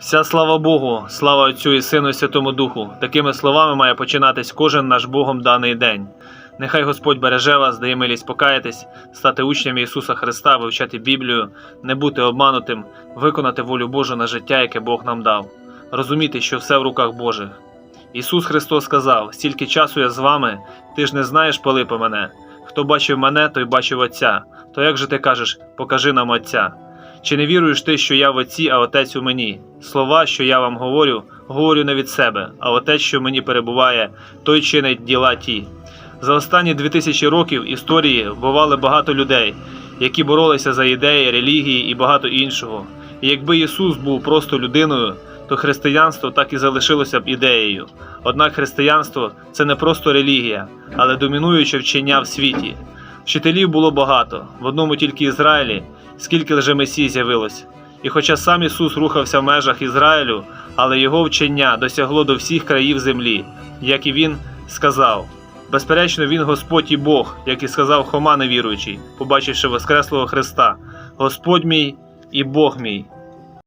Вся слава Богу, слава Отцю і Сину і Святому Духу. Такими словами має починатись кожен наш Богом даний день. Нехай Господь береже вас, дає милість покаятись, стати учнями Ісуса Христа, вивчати Біблію, не бути обманутим, виконати волю Божу на життя, яке Бог нам дав, розуміти, що все в руках Божих. Ісус Христос сказав: стільки часу я з вами, ти ж не знаєш, Пилипе мене. Хто бачив мене, той бачив Отця. То як же ти кажеш, покажи нам Отця? Чи не віруєш ти, що я в Отці, а Отець у мені? Слова, що я вам говорю, говорю не від себе, а Отець, що мені перебуває, той чинить діла ті. За останні дві тисячі років історії вбивали багато людей, які боролися за ідеї, релігії і багато іншого. І якби Ісус був просто людиною, то християнство так і залишилося б ідеєю. Однак християнство це не просто релігія, але домінуюче вчення в світі. Вчителів було багато, в одному тільки Ізраїлі, скільки лже месій з'явилось. І хоча сам Ісус рухався в межах Ізраїлю, але його вчення досягло до всіх країв землі, як і він сказав. Безперечно, він Господь і Бог, як і сказав Хома невіруючий, побачивши Воскреслого Христа, Господь мій і Бог мій.